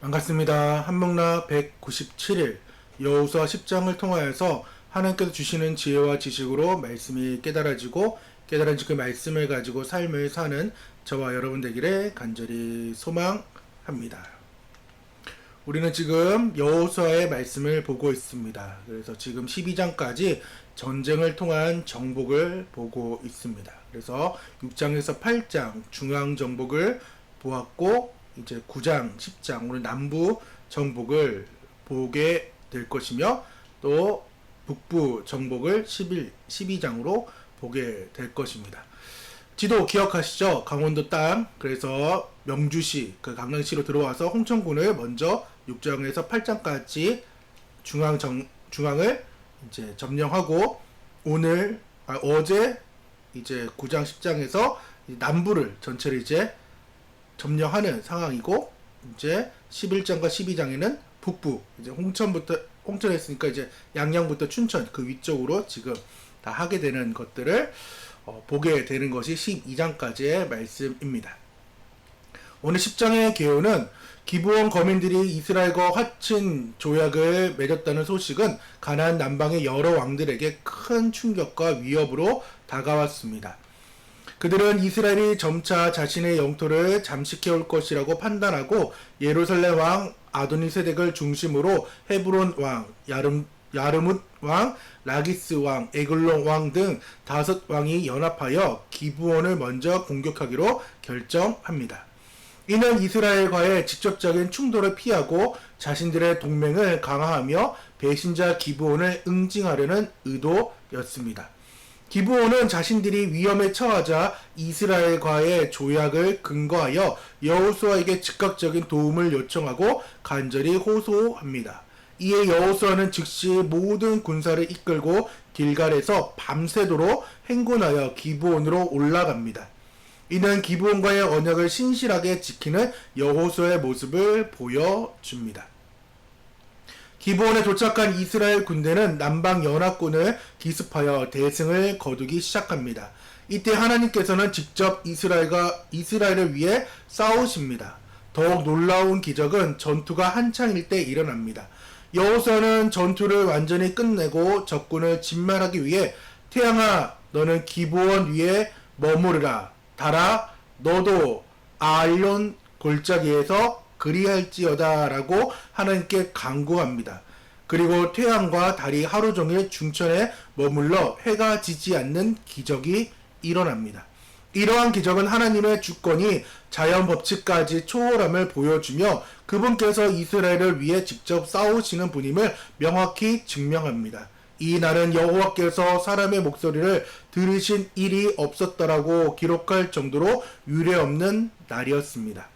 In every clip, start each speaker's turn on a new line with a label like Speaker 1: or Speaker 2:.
Speaker 1: 반갑습니다. 한목나 197일 여호수아 10장을 통하여서 하나님께서 주시는 지혜와 지식으로 말씀이 깨달아지고 깨달아진 그 말씀을 가지고 삶을 사는 저와 여러분 되기를 간절히 소망합니다. 우리는 지금 여호수아의 말씀을 보고 있습니다. 그래서 지금 12장까지 전쟁을 통한 정복을 보고 있습니다. 그래서 6장에서 8장 중앙 정복을 보았고 이제 9장, 10장 오늘 남부 정복을 보게 될 것이며 또 북부 정복을 11, 12장으로 보게 될 것입니다. 지도 기억하시죠? 강원도 땅. 그래서 명주시, 그 강릉시로 들어와서 홍천군을 먼저 6장에서 8장까지 중앙 정, 중앙을 이제 점령하고 오늘, 아, 어제 이제 9장, 10장에서 남부를 전체를 이제 점령하는 상황이고 이제 11장과 12장에는 북부 이제 홍천부터 홍천에 있으니까 이제 양양부터 춘천 그 위쪽으로 지금 다 하게 되는 것들을 어, 보게 되는 것이 12장까지의 말씀입니다. 오늘 10장의 개요는 기브온 거민들이 이스라엘과 화친 조약을 맺었다는 소식은 가나안 남방의 여러 왕들에게 큰 충격과 위협으로 다가왔습니다. 그들은 이스라엘이 점차 자신의 영토를 잠식해 올 것이라고 판단하고 예루살렘 왕 아도니세덱을 중심으로 헤브론 왕, 야름, 야르뭇 왕, 라기스 왕, 에글론 왕 등 다섯 왕이 연합하여 기브온을 먼저 공격하기로 결정합니다. 이는 이스라엘과의 직접적인 충돌을 피하고 자신들의 동맹을 강화하며 배신자 기브온을 응징하려는 의도였습니다. 기브온은 자신들이 위험에 처하자 이스라엘과의 조약을 근거하여 여호수아에게 즉각적인 도움을 요청하고 간절히 호소합니다. 이에 여호수아는 즉시 모든 군사를 이끌고 길갈에서 밤새도록 행군하여 기브온으로 올라갑니다. 이는 기브온과의 언약을 신실하게 지키는 여호수아의 모습을 보여줍니다. 기브온에 도착한 이스라엘 군대는 남방 연합군을 기습하여 대승을 거두기 시작합니다. 이때 하나님께서는 직접 이스라엘과 이스라엘을 위해 싸우십니다. 더욱 놀라운 기적은 전투가 한창일 때 일어납니다. 여호수아는 전투를 완전히 끝내고 적군을 진멸하기 위해 태양아 너는 기브온 위에 머무르라 달아 너도 아알론 골짜기에서 그리할지어다라고 하나님께 강구합니다. 그리고 태양과 달이 하루 종일 중천에 머물러 해가 지지 않는 기적이 일어납니다. 이러한 기적은 하나님의 주권이 자연 법칙까지 초월함을 보여주며 그분께서 이스라엘을 위해 직접 싸우시는 분임을 명확히 증명합니다. 이 날은 여호와께서 사람의 목소리를 들으신 일이 없었다라고 기록할 정도로 유례없는 날이었습니다.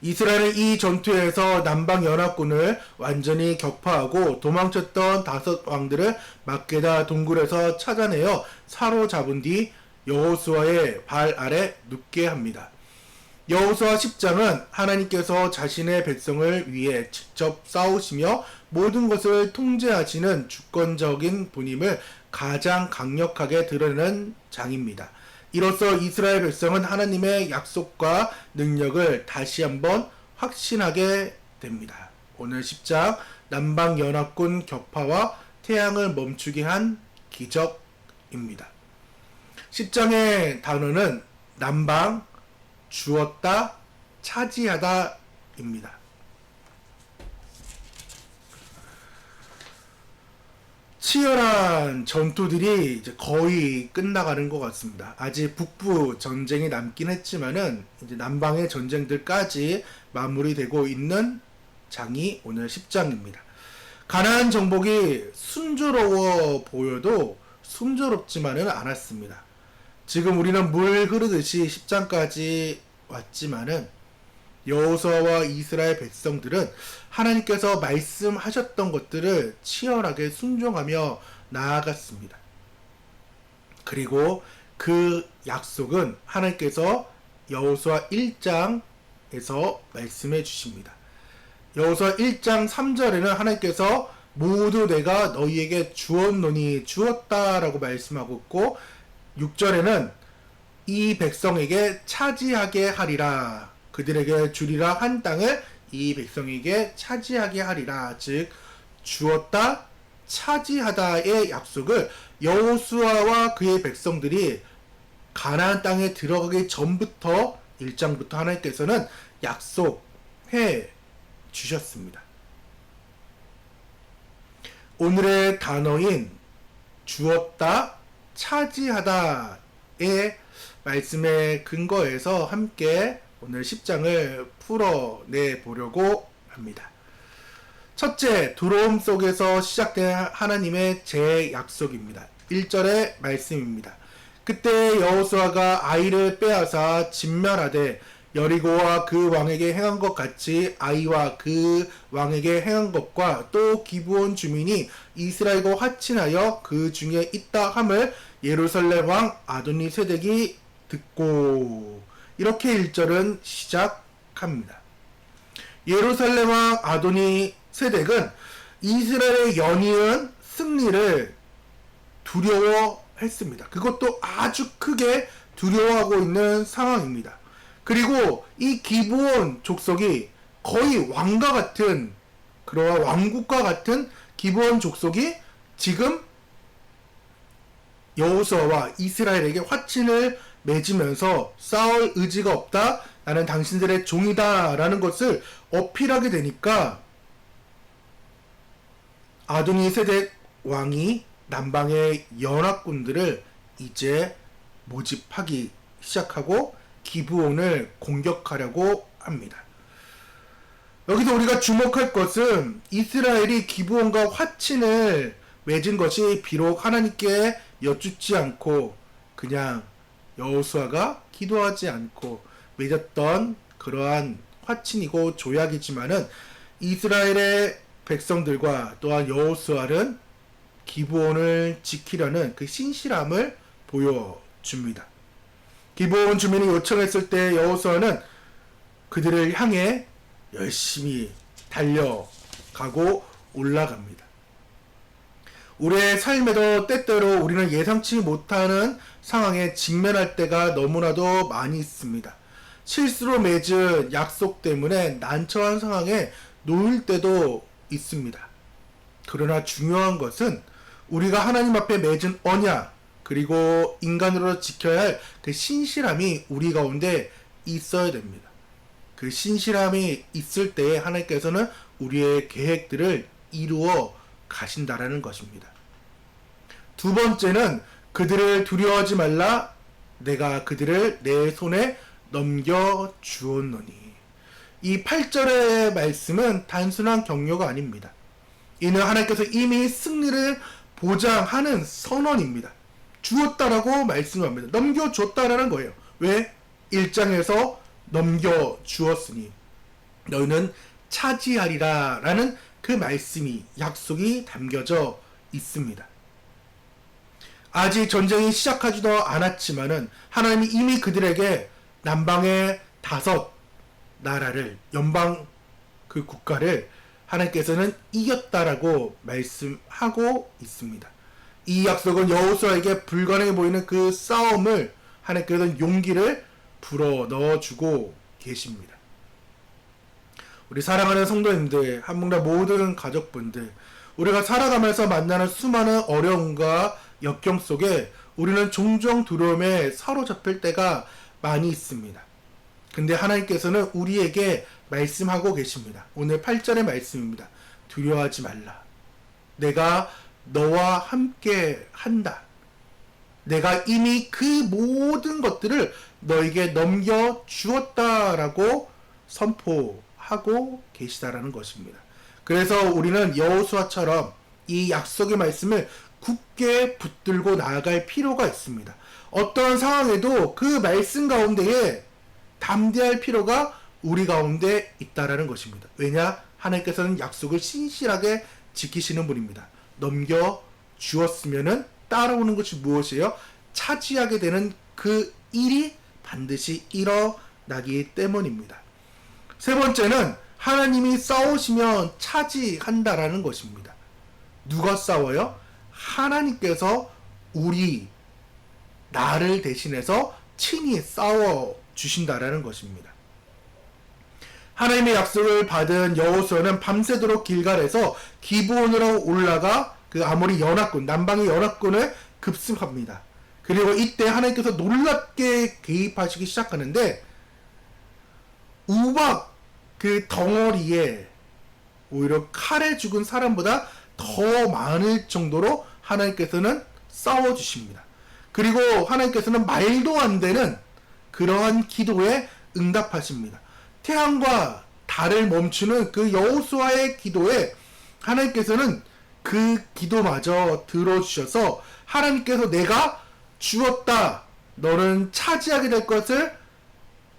Speaker 1: 이스라엘은 이 전투에서 남방 연합군을 완전히 격파하고 도망쳤던 다섯 왕들을 막게다 동굴에서 찾아내어 사로잡은 뒤 여호수아의 발 아래 눕게 합니다. 여호수아 10장은 하나님께서 자신의 백성을 위해 직접 싸우시며 모든 것을 통제하시는 주권적인 분임을 가장 강력하게 드러내는 장입니다. 이로써 이스라엘 백성은 하나님의 약속과 능력을 다시 한번 확신하게 됩니다. 오늘 10장 남방 연합군 격파와 태양을 멈추게 한 기적입니다. 10장의 단어는 남방, 주었다, 차지하다입니다. 치열한 전투들이 이제 거의 끝나가는 것 같습니다. 아직 북부 전쟁이 남긴 했지만은 이제 남방의 전쟁들까지 마무리되고 있는 장이 오늘 10장입니다. 가나안 정복이 순조로워 보여도 순조롭지만은 않았습니다. 지금 우리는 물 흐르듯이 10장까지 왔지만은 여호수아와 이스라엘 백성들은 하나님께서 말씀하셨던 것들을 치열하게 순종하며 나아갔습니다. 그리고 그 약속은 하나님께서 여호수아 1장에서 말씀해 주십니다. 여호수아 1장 3절에는 하나님께서 모두 내가 너희에게 주었노니 주었다라고 말씀하고 있고 6절에는 이 백성에게 차지하게 하리라 그들에게 주리라 한 땅을 이 백성에게 차지하게 하리라. 즉 주었다 차지하다의 약속을 여호수아와 그의 백성들이 가나안 땅에 들어가기 전부터 1장부터 하나님께서는 약속해 주셨습니다. 오늘의 단어인 주었다 차지하다의 말씀의 근거에서 함께 오늘 10장을 풀어내 보려고 합니다. 첫째, 두려움 속에서 시작된 하나님의 재약속입니다. 1절의 말씀입니다. 그때 여호수아가 아이를 빼앗아 진멸하되 여리고와 그 왕에게 행한 것 같이 아이와 그 왕에게 행한 것과 또 기브온 주민이 이스라엘과 화친하여 그 중에 있다 함을 예루살렘 왕 아도니 세덱이 듣고 이렇게 1절은 시작합니다. 예루살렘 왕 아도니 세덱은 이스라엘의 연이은 승리를 두려워했습니다. 그것도 아주 크게 두려워하고 있는 상황입니다. 그리고 이 기브온 족속이 거의 왕과 같은 그러한 왕국과 같은 기브온 족속이 지금 여호수아와 이스라엘에게 화친을 맺으면서 싸울 의지가 없다. 나는 당신들의 종이다 라는 것을 어필하게 되니까 아도니 세덱 왕이 남방의 연합군들을 이제 모집하기 시작하고 기브온을 공격하려고 합니다. 여기서 우리가 주목할 것은 이스라엘이 기브온과 화친을 맺은 것이 비록 하나님께 여쭙지 않고 그냥 여호수아가 기도하지 않고 맺었던 그러한 화친이고 조약이지만은 이스라엘의 백성들과 또한 여호수아는 기브온을 지키려는 그 신실함을 보여줍니다. 기브온 주민이 요청했을 때 여호수아는 그들을 향해 열심히 달려가고 올라갑니다. 우리의 삶에도 때때로 우리는 예상치 못하는 상황에 직면할 때가 너무나도 많이 있습니다. 실수로 맺은 약속 때문에 난처한 상황에 놓일 때도 있습니다. 그러나 중요한 것은 우리가 하나님 앞에 맺은 언약 그리고 인간으로 지켜야 할 그 신실함이 우리 가운데 있어야 됩니다. 그 신실함이 있을 때에 하나님께서는 우리의 계획들을 이루어 가신다라는 것입니다. 두 번째는 그들을 두려워하지 말라 내가 그들을 내 손에 넘겨 주었노니 이 8절의 말씀은 단순한 격려가 아닙니다. 이는 하나님께서 이미 승리를 보장하는 선언입니다. 주었다라고 말씀합니다. 넘겨 줬다라는 거예요. 왜? 1장에서 넘겨 주었으니 너희는 차지하리라 라는 그 말씀이 약속이 담겨져 있습니다. 아직 전쟁이 시작하지도 않았지만은 하나님이 이미 그들에게 남방의 다섯 나라를 연방 그 국가를 하나님께서는 이겼다라고 말씀하고 있습니다. 이 약속은 여호수아에게 불가능해 보이는 그 싸움을 하나님께서는 용기를 불어 넣어주고 계십니다. 우리 사랑하는 성도님들, 한국나 모든 가족분들, 우리가 살아가면서 만나는 수많은 어려움과 역경 속에 우리는 종종 두려움에 사로잡힐 때가 많이 있습니다. 근데 하나님께서는 우리에게 말씀하고 계십니다. 오늘 8절의 말씀입니다. 두려워하지 말라. 내가 너와 함께 한다. 내가 이미 그 모든 것들을 너에게 넘겨 주었다라고 선포 하고 계시다라는 것입니다. 그래서 우리는 여호수아처럼 이 약속의 말씀을 굳게 붙들고 나아갈 필요가 있습니다. 어떠한 상황에도 그 말씀 가운데에 담대할 필요가 우리 가운데 있다라는 것입니다. 왜냐? 하나님께서는 약속을 신실하게 지키시는 분입니다. 넘겨 주었으면은 따라오는 것이 무엇이에요? 차지하게 되는 그 일이 반드시 일어나기 때문입니다. 세 번째는 하나님이 싸우시면 차지한다라는 것입니다. 누가 싸워요? 하나님께서 우리 나를 대신해서 친히 싸워 주신다라는 것입니다. 하나님의 약속을 받은 여호수아는 밤새도록 길갈에서 기브온으로 올라가 그 아모리 연합군 남방의 연합군을 급습합니다. 그리고 이때 하나님께서 놀랍게 개입하시기 시작하는데 우박 그 덩어리에 오히려 칼에 죽은 사람보다 더 많을 정도로 하나님께서는 싸워 주십니다. 그리고 하나님께서는 말도 안 되는 그러한 기도에 응답하십니다. 태양과 달을 멈추는 그 여호수아의 기도에 하나님께서는 그 기도마저 들어주셔서 하나님께서 내가 주었다 너는 차지하게 될 것을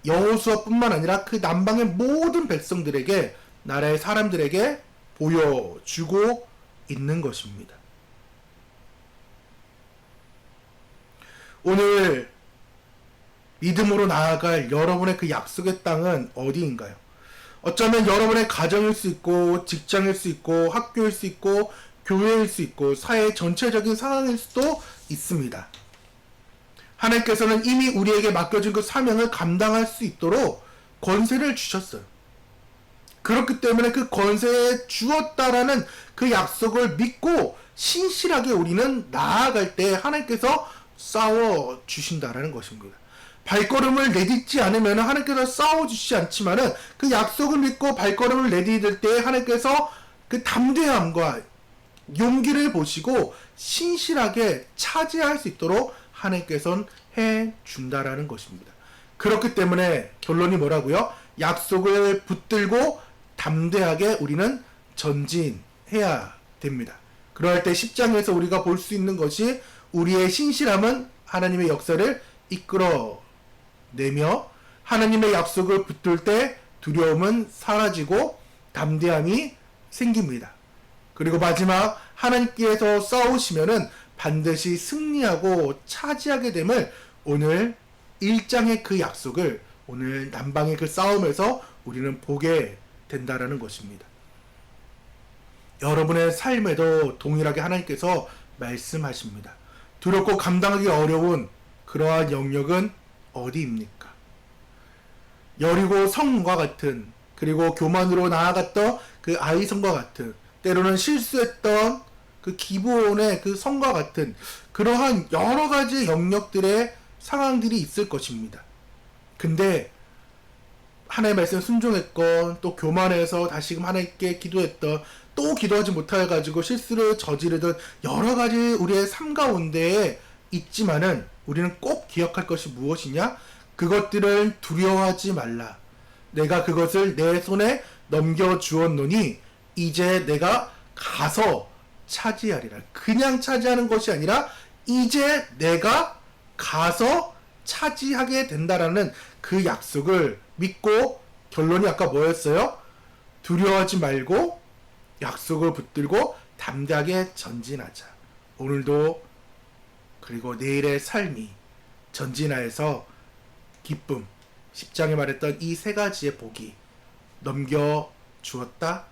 Speaker 1: 여호수아뿐만 아니라 그 남방의 모든 백성들에게 나라의 사람들에게 보여주고 있는 것입니다. 오늘 믿음으로 나아갈 여러분의 그 약속의 땅은 어디인가요? 어쩌면 여러분의 가정일 수 있고 직장일 수 있고 학교일 수 있고 교회일 수 있고 사회 전체적인 상황일 수도 있습니다. 하나님께서는 이미 우리에게 맡겨진 그 사명을 감당할 수 있도록 권세를 주셨어요. 그렇기 때문에 그 권세에 주었다라는 그 약속을 믿고 신실하게 우리는 나아갈 때 하나님께서 싸워 주신다라는 것입니다. 발걸음을 내딛지 않으면 하나님께서 싸워 주시지 않지만은 그 약속을 믿고 발걸음을 내딛을 때 하나님께서 그 담대함과 용기를 보시고 신실하게 차지할 수 있도록 하나님께서는 해 준다라는 것입니다. 그렇기 때문에 결론이 뭐라고요? 약속을 붙들고 담대하게 우리는 전진해야 됩니다. 그럴 때 10장에서 우리가 볼 수 있는 것이 우리의 신실함은 하나님의 역사를 이끌어 내며 하나님의 약속을 붙들 때 두려움은 사라지고 담대함이 생깁니다. 그리고 마지막 하나님께서 싸우시면은 반드시 승리하고 차지하게 됨을 오늘 1장의 그 약속을 오늘 남방의 그 싸움에서 우리는 보게 된다라는 것입니다. 여러분의 삶에도 동일하게 하나님께서 말씀하십니다. 두렵고 감당하기 어려운 그러한 영역은 어디입니까? 여리고 성과 같은 그리고 교만으로 나아갔던 그 아이성과 같은 때로는 실수했던 그 기본의 그 성과 같은 그러한 여러 가지 영역들의 상황들이 있을 것입니다. 근데 하나님의 말씀 순종했건 또 교만해서 다시금 하나님께 기도했던 또 기도하지 못해 가지고 실수를 저지르던 여러 가지 우리의 삶 가운데에 있지만은 우리는 꼭 기억할 것이 무엇이냐? 그것들을 두려워하지 말라. 내가 그것을 내 손에 넘겨 주었노니 이제 내가 가서 차지하리라. 그냥 차지하는 것이 아니라 이제 내가 가서 차지하게 된다라는 그 약속을 믿고 결론이 아까 뭐였어요? 두려워하지 말고 약속을 붙들고 담대하게 전진하자. 오늘도 그리고 내일의 삶이 전진하여서 기쁨, 10장에 말했던 이 세 가지의 복이 넘겨 주었다,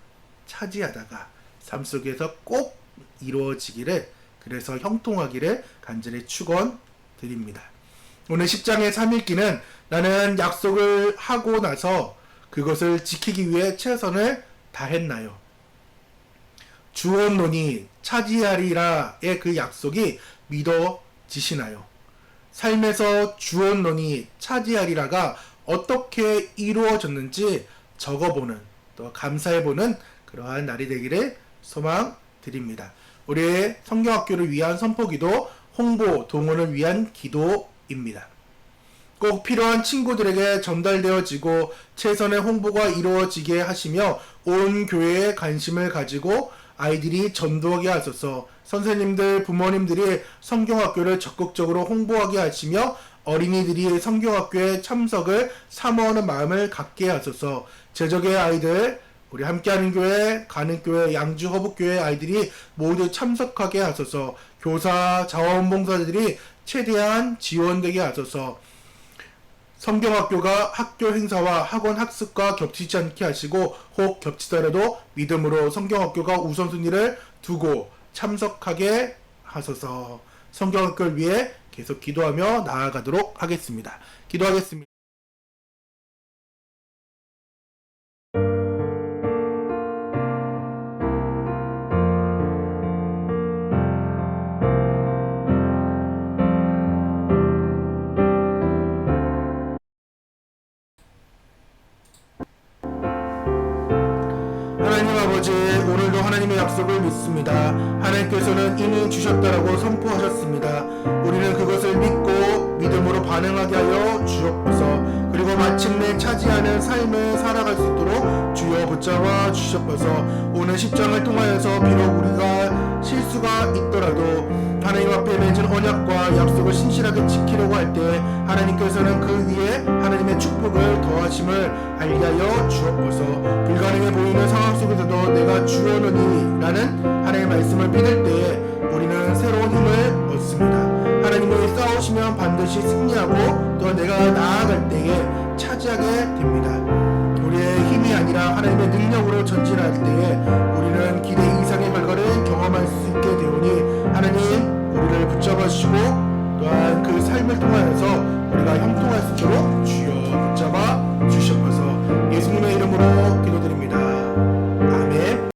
Speaker 1: 차지하다가 삶 속에서 꼭 이루어지기를 그래서 형통하기를 간절히 축원 드립니다. 오늘 10장의 3일기는 나는 약속을 하고 나서 그것을 지키기 위해 최선을 다했나요? 주원론이 차지하리라의 그 약속이 믿어지시나요? 삶에서 주원론이 차지하리라가 어떻게 이루어졌는지 적어보는 또 감사해보는 그러한 날이 되기를 소망 드립니다. 우리의 성경학교를 위한 선포기도 홍보 동원을 위한 기도입니다. 꼭 필요한 친구들에게 전달되어지고 최선의 홍보가 이루어지게 하시며 온 교회에 관심을 가지고 아이들이 전도하게 하소서 선생님들, 부모님들이 성경학교를 적극적으로 홍보하게 하시며 어린이들이 성경학교에 참석을 사모하는 마음을 갖게 하소서 제적의 아이들, 우리 함께하는 교회, 가는 교회, 양주 허북교회 아이들이 모두 참석하게 하소서 교사, 자원봉사자들이 최대한 지원되게 하소서 성경학교가 학교 행사와 학원 학습과 겹치지 않게 하시고 혹 겹치더라도 믿음으로 성경학교가 우선순위를 두고 참석하게 하소서 성경학교를 위해 계속 기도하며 나아가도록 하겠습니다. 기도하겠습니다. 아버지 오늘도 하나님의 약속을 믿습니다. 하나님께서는 이미 주셨다라고 선포하셨습니다. 우리는 그것을 믿고 믿음으로 반응하게 하여 주옵소서. 그리고 마침내 차지하는 삶을 살아갈 수 있도록 주여 붙잡아 주시옵소서. 오늘 십장을 통하여서 비록 우리가 실수가 있더라도 하나님 앞에 맺은 언약과 약속을 신실하게 지키려고 할 때 하나님께서는 그 위에 하나님의 축복을 더하심을 알게 하여 주옵소서. 불가능해 보이는 상황 속에서도 내가 주어노니 라는